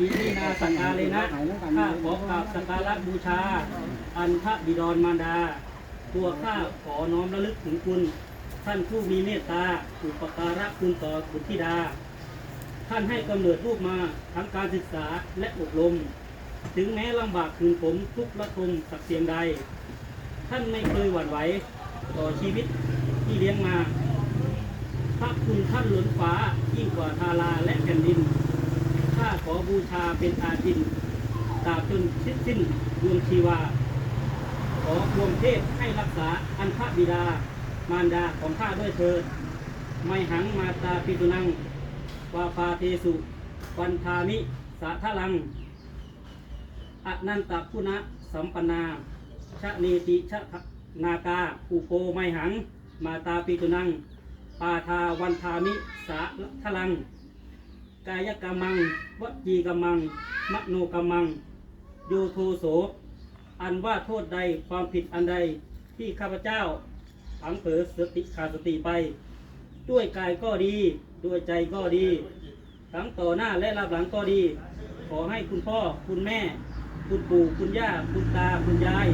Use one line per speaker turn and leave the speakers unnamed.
อิมินาสักกาเลนะข้าขอกราบสักการะบูชา อันพระบิดรมารดา ตัวข้าขอน้อมระลึกถึงคุณ ท่านผู้มีเมตตาอุปการะคุณต่อบุตรธิดา ท่านให้กำเนิดลูกมาทั้งการศึกษาและอบรม ถึงแม้ลำบากคืนผมทุกระทมสักเพียงใด ท่านไม่เคยหวั่นไหวต่อชีวิตที่เลี้ยงมาพระคุณท่านล้นฟ้ายิ่งกว่าทาราและแผ่นดิน อบูชาเป็นอาจินตราบจนสิ้นสิ้นดวงชีวา ขอดวงเทพให้รักษาอันพระบิดามารดาของข้าด้วยเถิดไม่หังมาตาปิตุนังวาปาเทสุวันทามิสาทลังอนันตพุนะสัมปนาชะเนติชะนากาอุโปไมหัง มาตาปิตุนัง ปาทาวันทามิสาทลัง กายกรรมังวจีกรรมัง มโนกรรมังโยโทโส อันว่าโทษใดความผิดอันใดที่ข้าพเจ้าผังเผลอสติขาดสติไป ด้วยกายก็ดี ด้วยใจก็ดี ทั้งต่อหน้าและรับหลังก็ดี ขอให้คุณพ่อคุณแม่ คุณปู่คุณย่า คุณตาคุณยาย